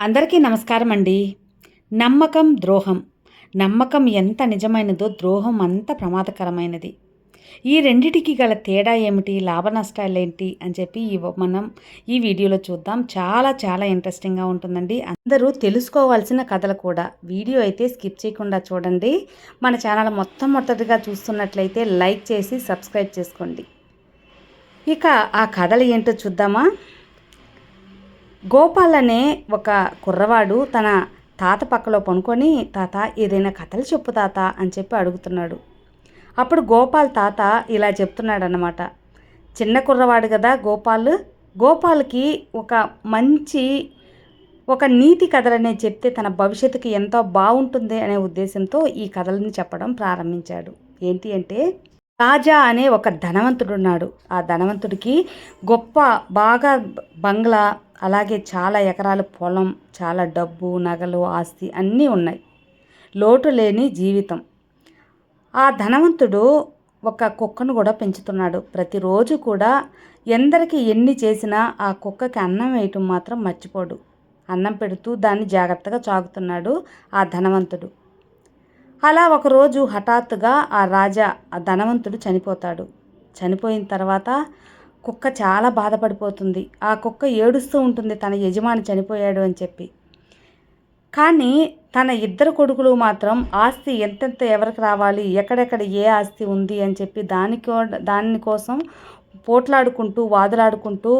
అందరికీ నమస్కారం అండి నమ్మకం ద్రోహం. నమ్మకం ఎంత నిజమైనదో ద్రోహం అంత ప్రమాదకరమైనది. ఈ రెండిటికి గల తేడా ఏమిటి? లాభ నష్టాలు ఏంటి అని చెప్పి ఈ మనం ఈ వీడియోలో చూద్దాం. చాలా చాలా ఇంట్రెస్టింగ్గా ఉంటుందండి. అందరూ తెలుసుకోవాల్సిన కథలు కూడా. వీడియో అయితే స్కిప్ చేయకుండా చూడండి. మన ఛానల్ మొత్తం మొదటిగా చూస్తున్నట్లయితే లైక్ చేసి సబ్స్క్రైబ్ చేసుకోండి. ఇక ఆ కథలు ఏంటో చూద్దామా? గోపాల్ అనే ఒక కుర్రవాడు తన తాత పక్కలో పనుకొని తాత ఏదైనా కథలు చెప్పు తాత అని చెప్పి అడుగుతున్నాడు. అప్పుడు గోపాల్ తాత ఇలా చెప్తున్నాడు అన్నమాట చిన్న కుర్రవాడు కదా గోపాల్. గోపాల్కి ఒక మంచి ఒక నీతి కథలనే చెప్తే తన భవిష్యత్తుకి ఎంతో బాగుంటుంది అనే ఉద్దేశంతో ఈ కథలను చెప్పడం ప్రారంభించాడు. ఏంటి అంటే రాజా అనే ఒక ధనవంతుడు ఉన్నాడు ఆ ధనవంతుడికి గొప్ప బాగా బంగ్లా అలాగే చాలా ఎకరాల పొలం చాలా డబ్బు నగలు ఆస్తి అన్నీ ఉన్నాయి. లోటు లేని జీవితం. ఆ ధనవంతుడు ఒక కుక్కను కూడా పెంచుతున్నాడు. ప్రతిరోజు కూడా ఎందరికి ఎన్ని చేసినా ఆ కుక్కకి అన్నం వేయటం మాత్రం మర్చిపోడు. అన్నం పెడుతూ దాన్ని జాగ్రత్తగా చాగుతున్నాడు ఆ ధనవంతుడు. అలా ఒకరోజు హఠాత్తుగా ఆ రాజా ఆ ధనవంతుడు చనిపోతాడు. చనిపోయిన తర్వాత కుక్క చాలా బాధపడిపోతుంది. ఆ కుక్క ఏడుస్తూ ఉంటుంది తన యజమాని చనిపోయాడు అని చెప్పి. కానీ తన ఇద్దరు కొడుకులు మాత్రం ఆస్తి ఎంతెంత ఎవరికి రావాలి ఎక్కడెక్కడ ఏ ఆస్తి ఉంది అని చెప్పి దానికో దానికోసం పోట్లాడుకుంటూ వాదులాడుకుంటూ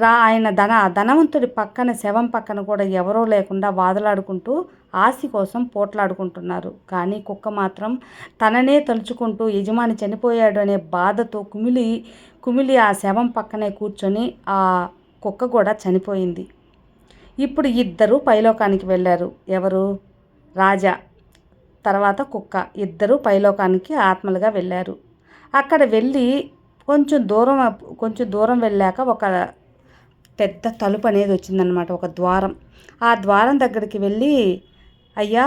రా ఆయన ధన ధనవంతుడి పక్కన శవం పక్కన కూడా ఎవరో లేకుండా వాదులాడుకుంటూ ఆస్తి కోసం పోట్లాడుకుంటున్నారు. కానీ కుక్క మాత్రం తననే తలుచుకుంటూ యజమాని చనిపోయాడు అనే బాధతో కుమిలి కుమిలి ఆ శవం పక్కనే కూర్చొని ఆ కుక్క కూడా చనిపోయింది. ఇప్పుడు ఇద్దరు పైలోకానికి వెళ్ళారు. ఎవరు? రాజా. తర్వాత కుక్క. ఇద్దరు పైలోకానికి ఆత్మలుగా వెళ్ళారు. అక్కడ వెళ్ళి కొంచెం దూరం కొంచెం దూరం వెళ్ళాక ఒక పెద్ద తలుపు అనేది వచ్చిందనమాట ఒక ద్వారం. ఆ ద్వారం దగ్గరికి వెళ్ళి అయ్యా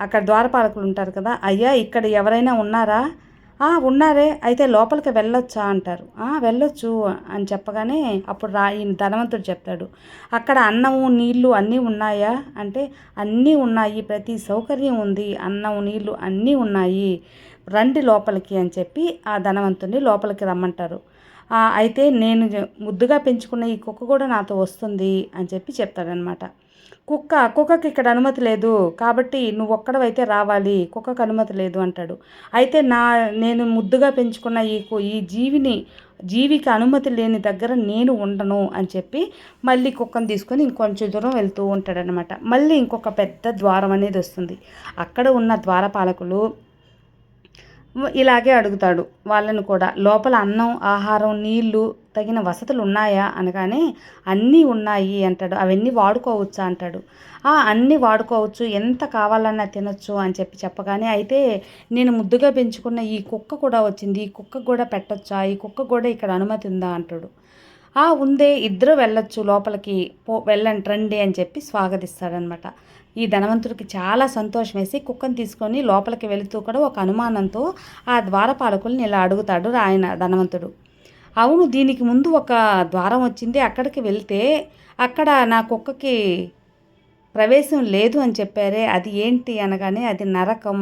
అక్కడ ద్వారపాలకులు ఉంటారు కదా అయ్యా ఇక్కడ ఎవరైనా ఉన్నారా? ఉన్నారే అయితే లోపలికి వెళ్ళొచ్చా? అంటారు. వెళ్ళొచ్చు అని చెప్పగానే అప్పుడు రా ఈయన ధనవంతుడు చెప్తాడు. అక్కడ అన్నము నీళ్ళు అన్నీ ఉన్నాయా? అంటే అన్నీ ఉన్నాయి ప్రతి సౌకర్యం ఉంది అన్నం నీళ్ళు అన్నీ ఉన్నాయి రండి లోపలికి అని చెప్పి ఆ ధనవంతుడిని లోపలికి రమ్మంటారు. అయితే నేను ముద్దుగా పెంచుకున్న ఈ కుక్క కూడా నాతో వస్తుంది అని చెప్పి చెప్తాడనమాట కుక్క కుక్కకి ఇక్కడ అనుమతి లేదు కాబట్టి నువ్వు ఒక్కడవైతే రావాలి కుక్కకు అనుమతి లేదు అంటాడు. అయితే నా నేను ముద్దుగా పెంచుకున్న ఈ ఈ జీవిని జీవికి అనుమతి లేని దగ్గర నేను ఉండను అని చెప్పి మళ్ళీ కుక్కను తీసుకొని ఇంకొంచెం దూరం వెళ్తూ ఉంటాడనమాట మళ్ళీ ఇంకొక పెద్ద ద్వారం అనేది వస్తుంది. అక్కడ ఉన్న ద్వారపాలకులు ఇలాగే అడుగుతాడు వాళ్ళను కూడా. లోపల అన్నం ఆహారం నీళ్ళు తగిన వసతులు ఉన్నాయా? అనగానే అన్నీ ఉన్నాయి అంటాడు. అవన్నీ వాడుకోవచ్చా? అంటాడు. అన్నీ వాడుకోవచ్చు. ఎంత కావాలన్నా తినొచ్చు అని చెప్పి చెప్పగానే అయితే నేను ముద్దుగా పెంచుకున్న ఈ కుక్క కూడా వచ్చింది. ఈ కుక్క కూడా పెట్టొచ్చా? ఈ కుక్క కూడా ఇక్కడ అనుమతి ఉందా? అంటాడు. ఆ ఉందే. ఇద్దరు వెళ్ళొచ్చు లోపలికి. పో వెళ్ళండి రండి అని చెప్పి స్వాగతిస్తాడనమాట. ఈ ధనవంతుడికి చాలా సంతోషం వేసి కుక్కను తీసుకొని లోపలికి వెళుతూ కూడా ఒక అనుమానంతో ఆ ద్వారపాలకుల్ని ఇలా అడుగుతాడు ఆయన ధనవంతుడు. అవును దీనికి ముందు ఒక ద్వారం వచ్చింది. అక్కడికి వెళ్తే అక్కడ నా కుక్కకి ప్రవేశం లేదు అని చెప్పారే. అది ఏంటి అనగానే అది నరకం.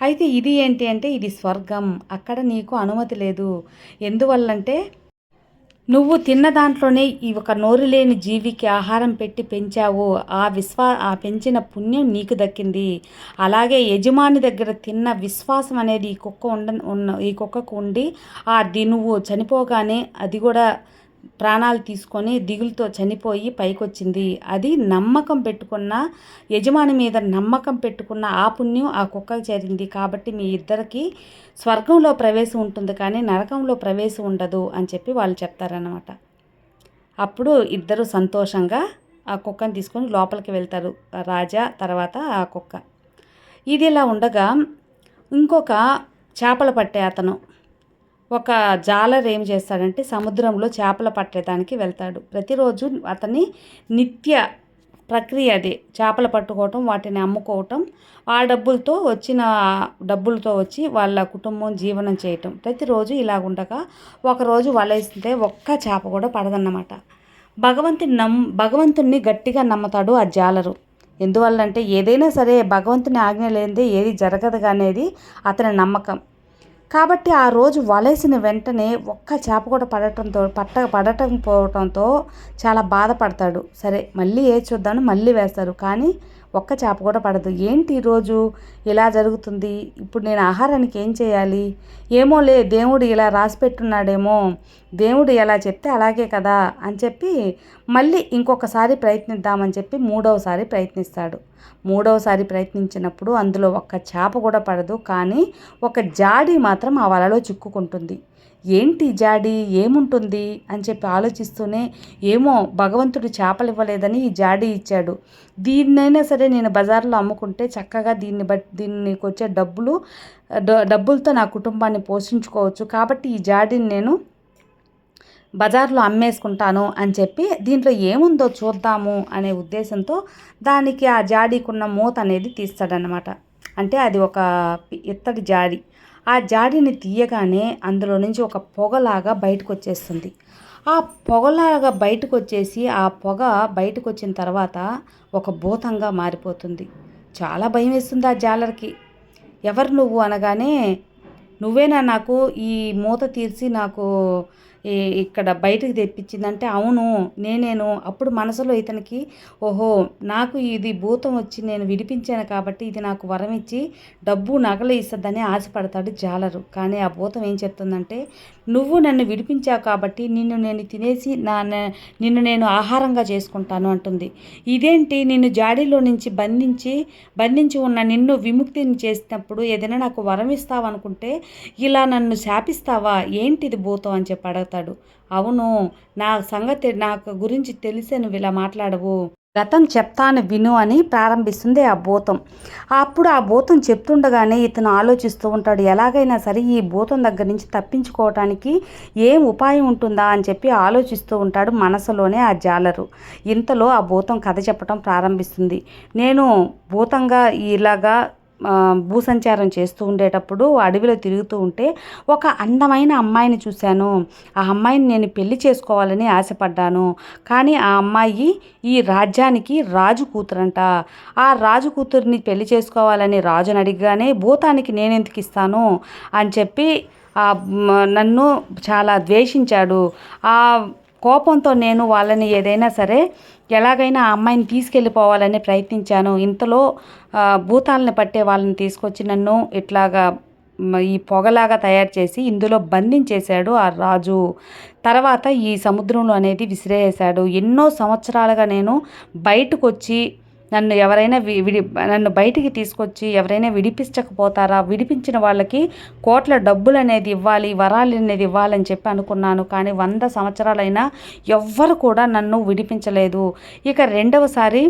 అయితే ఇది ఏంటి అంటే ఇది స్వర్గం. అక్కడ నీకు అనుమతి లేదు. ఎందువల్లంటే నువ్వు తిన్న దాంట్లోనే ఈ ఒక నోరు లేని జీవికి ఆహారం పెట్టి పెంచావు. ఆ విశ్వా ఆ పెంచిన పుణ్యం నీకు దక్కింది. అలాగే యజమాని దగ్గర తిన్న విశ్వాసం అనేది ఈ కుక్క ఉండ ఉన్న ఈ కుక్కకు ఉండి ఆ నువ్వు చనిపోగానే అది కూడా ప్రాణాలు తీసుకొని దిగులుతో చనిపోయి పైకొచ్చింది. అది నమ్మకం పెట్టుకున్న యజమాని మీద నమ్మకం పెట్టుకున్న ఆ పుణ్యం ఆ కుక్కకు చేరింది. కాబట్టి మీ ఇద్దరికి స్వర్గంలో ప్రవేశం ఉంటుంది కానీ నరకంలో ప్రవేశం ఉండదు అని చెప్పి వాళ్ళు చెప్తారనమాట అప్పుడు ఇద్దరు సంతోషంగా ఆ కుక్కని తీసుకొని లోపలికి వెళ్తారు. రాజా తర్వాత ఆ కుక్క. ఇది ఇలా ఉండగా ఇంకొక చేపలు పట్టే అతను. ఒక జాలర్ ఏం చేస్తాడంటే సముద్రంలో చేపలు పట్టేదానికి వెళ్తాడు. ప్రతిరోజు అతని నిత్య ప్రక్రియ అదే చేపలు పట్టుకోవటం వాటిని అమ్ముకోవటం ఆ డబ్బులతో వచ్చిన డబ్బులతో వచ్చి వాళ్ళ కుటుంబం జీవనం చేయటం. ప్రతిరోజు ఇలా ఉండగా ఒకరోజు వలేస్తే ఒక్క చేప కూడా పడదన్నమాట. భగవంతుని నమ్ భగవంతుణ్ణి గట్టిగా నమ్ముతాడు ఆ జాలరు. ఎందువల్లంటే ఏదైనా సరే భగవంతుని ఆజ్ఞ లేనిదే ఏది జరగదు అనేది అతని నమ్మకం. కాబట్టి ఆ రోజు వలేసిన వెంటనే ఒక్క చేప కూడా పడటంతో పట్ట పడటం పోవటంతో చాలా బాధపడతాడు. సరే మళ్ళీ ఏ చూద్దామని మళ్ళీ వేస్తారు. కానీ ఒక్క చేప కూడా పడదు. ఏంటి ఈరోజు? ఇలా జరుగుతుంది. ఇప్పుడు నేను ఆహారానికి ఏం చేయాలి? ఏమోలే దేవుడు ఇలా రాసి పెట్టున్నాడేమో. దేవుడు ఎలా చెప్తే అలాగే కదా అని చెప్పి మళ్ళీ ఇంకొకసారి ప్రయత్నిద్దామని చెప్పి మూడవసారి ప్రయత్నిస్తాడు. మూడవసారి ప్రయత్నించినప్పుడు అందులో ఒక్క చేప కూడా పడదు. కానీ ఒక జాడి మాత్రం ఆ వలలో చిక్కుకుంటుంది. ఏంటి జాడి? ఏముంటుంది? అని చెప్పి ఆలోచిస్తూనే ఏమో భగవంతుడు చేపలు ఇవ్వలేదని ఈ జాడి ఇచ్చాడు. దీన్నైనా సరే నేను బజార్లో అమ్ముకుంటే చక్కగా దీన్ని బట్టి దీనికి వచ్చే డబ్బులు డబ్బులతో నా కుటుంబాన్ని పోషించుకోవచ్చు. కాబట్టి ఈ జాడిని నేను బజార్లో అమ్మేసుకుంటాను అని చెప్పి దీంట్లో ఏముందో చూద్దాము అనే ఉద్దేశంతో దానికి ఆ జాడీకున్న మూత అనేది తీస్తాడనమాట అంటే అది ఒక ఇత్తడి జాడి. ఆ జాడీని తీయగానే అందులో నుంచి ఒక పొగలాగా బయటకు వచ్చేస్తుంది ఆ పొగలాగా బయటకు వచ్చేసి ఆ పొగ బయటకు వచ్చిన తర్వాత ఒక భూతంగా మారిపోతుంది. చాలా భయం వేస్తుంది ఆ జాలర్కి. ఎవరు నువ్వు అనగానే నువ్వేనా నాకు ఈ మూత తీర్చి నాకు ఇక్కడ బయటకు తెప్పించిందంటే అవును నేనేను. అప్పుడు మనసులో ఇతనికి ఓహో నాకు ఇది భూతం వచ్చి నేను విడిపించాను కాబట్టి ఇది నాకు వరం ఇచ్చి డబ్బు నగలు ఇస్తుందని ఆశపడతాడు జాలరు. కానీ ఆ భూతం ఏం చెప్తుందంటే నువ్వు నన్ను విడిపించావు కాబట్టి నిన్ను నేను తినేసి నా నిన్ను నేను ఆహారంగా చేసుకుంటాను అంటుంది. ఇదేంటి? నిన్ను జాడీలో నుంచి బంధించి బంధించి ఉన్న నిన్ను విముక్తిని చేసినప్పుడు ఏదైనా నాకు వరం ఇస్తావనుకుంటే ఇలా నన్ను శాపిస్తావా? ఏంటిది భూతం అని చెప్పి మాట్లాడతాడు. అవును నా సంగతి నాకు గురించి తెలిసే నువ్వు ఇలా మాట్లాడవు. గతం చెప్తాను విను అని ప్రారంభిస్తుంది ఆ భూతం. అప్పుడు ఆ భూతం చెప్తుండగానే ఇతను ఆలోచిస్తూ ఉంటాడు ఎలాగైనా సరే ఈ భూతం దగ్గర నుంచి తప్పించుకోవటానికి ఏం ఉపాయం ఉంటుందా అని చెప్పి ఆలోచిస్తూ ఉంటాడు మనసులోనే ఆ జాలరు. ఇంతలో ఆ భూతం కథ చెప్పడం ప్రారంభిస్తుంది. నేను భూతంగా ఇలాగా భూసంచారం చేస్తూ ఉండేటప్పుడు అడవిలో తిరుగుతూ ఉంటే ఒక అందమైన అమ్మాయిని చూశాను. ఆ అమ్మాయిని నేను పెళ్ళి చేసుకోవాలని ఆశపడ్డాను. కానీ ఆ అమ్మాయి ఈ రాజ్యానికి రాజు కూతురంట. ఆ రాజు కూతురిని పెళ్ళి చేసుకోవాలని రాజుని అడిగానే భూతానికి నేనెందుకు ఇస్తాను? అని చెప్పి నన్ను చాలా ద్వేషించాడు. ఆ కోపంతో నేను వాళ్ళని ఏదైనా సరే ఎలాగైనా ఆ అమ్మాయిని తీసుకెళ్ళిపోవాలని ప్రయత్నించాను. ఇంతలో భూతాలను పట్టే వాళ్ళని తీసుకొచ్చి నన్ను ఇట్లాగా ఈ పొగలాగా తయారు చేసి ఇందులో బంధించేశాడు ఆ రాజు. తర్వాత ఈ సముద్రంలో అనేది విసిరేసాడు ఎన్నో సంవత్సరాలుగా నేను బయటకు వచ్చి నన్ను ఎవరైనా విడి నన్ను బయటికి తీసుకొచ్చి ఎవరైనా విడిపించకపోతారా? విడిపించిన వాళ్ళకి కోట్ల డబ్బులు అనేది ఇవ్వాలి వరాలు అనేది ఇవ్వాలని చెప్పి అనుకున్నాను. కానీ వంద సంవత్సరాలైనా ఎవ్వరు కూడా నన్ను విడిపించలేదు. ఇక రెండవసారి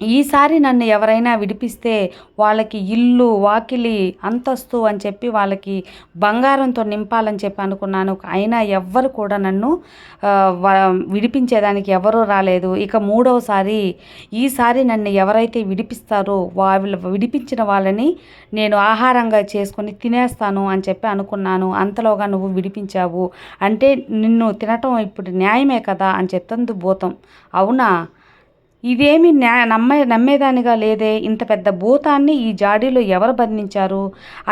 ఈసారి నన్ను ఎవరైనా విడిపిస్తే వాళ్ళకి ఇల్లు వాకిలి అంతస్తు అని చెప్పి వాళ్ళకి బంగారంతో నింపాలని చెప్పి అనుకున్నాను. అయినా ఎవ్వరు కూడా నన్ను విడిపించేదానికి ఎవరూ రాలేదు. ఇక మూడవసారి ఈసారి నన్ను ఎవరైతే విడిపిస్తారో వాళ్ళు విడిపించిన వాళ్ళని నేను ఆహారంగా చేసుకొని తినేస్తాను అని చెప్పి అనుకున్నాను. అంతలోగా నువ్వు విడిపించావు. అంటే నిన్ను తినటం ఇప్పుడు న్యాయమే కదా అని చెప్తుంది భూతం. అవునా? ఇదేమి నమ్మే నమ్మేదానిగా లేదే. ఇంత పెద్ద భూతాన్ని ఈ జాడీలో ఎవరు బంధించారు?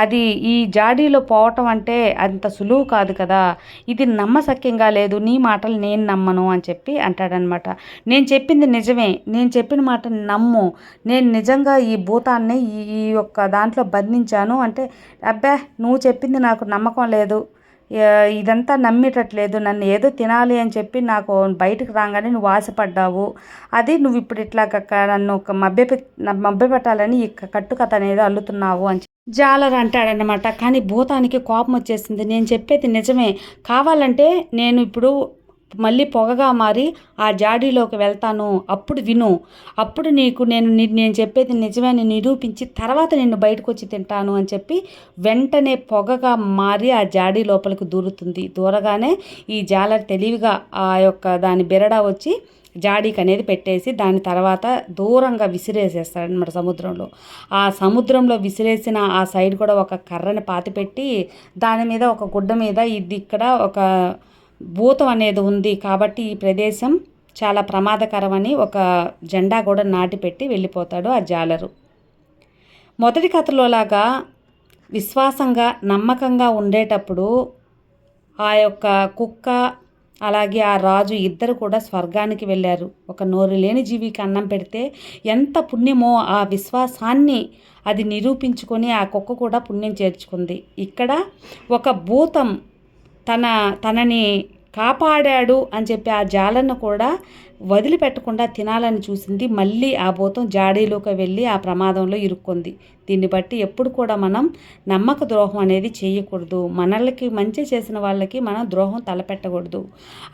అది ఈ జాడీలో పోవటం అంటే అంత సులువు కాదు కదా. ఇది నమ్మసక్యంగా లేదు. నీ మాటలు నేను నమ్మను అని చెప్పి అంటాడనమాట. నేను చెప్పింది నిజమే. నేను చెప్పిన మాట నమ్ము. నేను నిజంగా ఈ భూతాన్ని ఈ యొక్క దాంట్లో బంధించాను అంటే అబ్బా నువ్వు చెప్పింది నాకు నమ్మకం లేదు. ఇదంతా నమ్మేటట్లేదు. నన్ను ఏదో తినాలి అని చెప్పి నాకు బయటకు రాగానే నువ్వు ఆశపడ్డావు. అది నువ్వు ఇప్పుడు ఇట్లా నన్ను ఒక మభ్య మభ్యపెట్టాలని ఈ కట్టుకథ అనేది అల్లుతున్నావు అని జాలర్ అంటాడనమాట కానీ భూతానికి కోపం వచ్చేసింది. నేను చెప్పేది నిజమే. కావాలంటే నేను ఇప్పుడు మళ్ళీ పొగగా మారి ఆ జాడీలోకి వెళ్తాను. అప్పుడు విను. అప్పుడు నీకు నేను నేను చెప్పేది నిజమని నిరూపించి తర్వాత నేను బయటకు వచ్చి తింటాను అని చెప్పి వెంటనే పొగగా మారి ఆ జాడీ లోపలికి దూరుతుంది. దూరగానే ఈ జాలర్ తెలివిగా ఆ యొక్క దాని బెరడా వచ్చి జాడీకి అనేది పెట్టేసి దాని తర్వాత దూరంగా విసిరేసేస్తాడనమాట సముద్రంలో. ఆ సముద్రంలో విసిరేసిన ఆ సైడ్ కూడా ఒక కర్రని పాతిపెట్టి దాని మీద ఒక గుడ్డ మీద ఇది ఇక్కడ ఒక భూతం అనేది ఉంది కాబట్టి ఈ ప్రదేశం చాలా ప్రమాదకరమని ఒక జెండా కూడా నాటిపెట్టి వెళ్ళిపోతాడు ఆ జాలరు. మొదటి కథలోలాగా విశ్వాసంగా నమ్మకంగా ఉండేటప్పుడు ఆ యొక్క కుక్క అలాగే ఆ రాజు ఇద్దరు కూడా స్వర్గానికి వెళ్ళారు. ఒక నోరు లేని జీవికి అన్నం పెడితే ఎంత పుణ్యమో ఆ విశ్వాసాన్ని అది నిరూపించుకొని ఆ కుక్క కూడా పుణ్యం చేర్చుకుంది. ఇక్కడ ఒక భూతం తన తనని కాపాడాడు అని చెప్పి ఆ జాలను కూడా వదిలిపెట్టకుండా తినాలని చూసింది. మళ్ళీ ఆ భూతం జాడీలోకి వెళ్ళి ఆ ప్రమాదంలో ఇరుక్కుంది. దీన్ని బట్టి ఎప్పుడు కూడా మనం నమ్మక ద్రోహం అనేది చేయకూడదు. మనలకి మంచి చేసిన వాళ్ళకి మనం ద్రోహం తలపెట్టకూడదు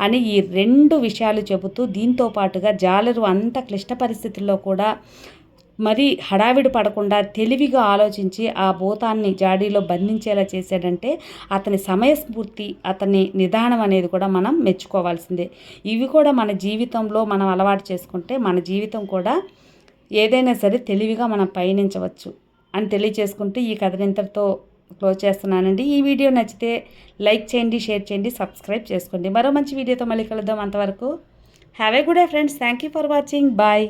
అని ఈ రెండు విషయాలు చెబుతూ దీంతో పాటుగా జాలరు అంత క్లిష్ట పరిస్థితుల్లో కూడా మరి హడావిడి పడకుండా తెలివిగా ఆలోచించి ఆ భూతాన్ని జాడీలో బంధించేలా చేశాడంటే అతని సమయస్ఫూర్తి అతని నిదానం అనేది కూడా మనం మెచ్చుకోవాల్సిందే. ఇవి కూడా మన జీవితంలో మనం అలవాటు చేసుకుంటే మన జీవితం కూడా ఏదైనా సరే తెలివిగా మనం పయనించవచ్చు అని తెలియచేసుకుంటే ఈ కథనింతటితో క్లోజ్ చేస్తున్నానండి. ఈ వీడియో నచ్చితే లైక్ చేయండి షేర్ చేయండి సబ్స్క్రైబ్ చేసుకోండి. మరో మంచి వీడియోతో మళ్ళీ కలుద్దాం అంతవరకు. Have a good day friends thank you for watching bye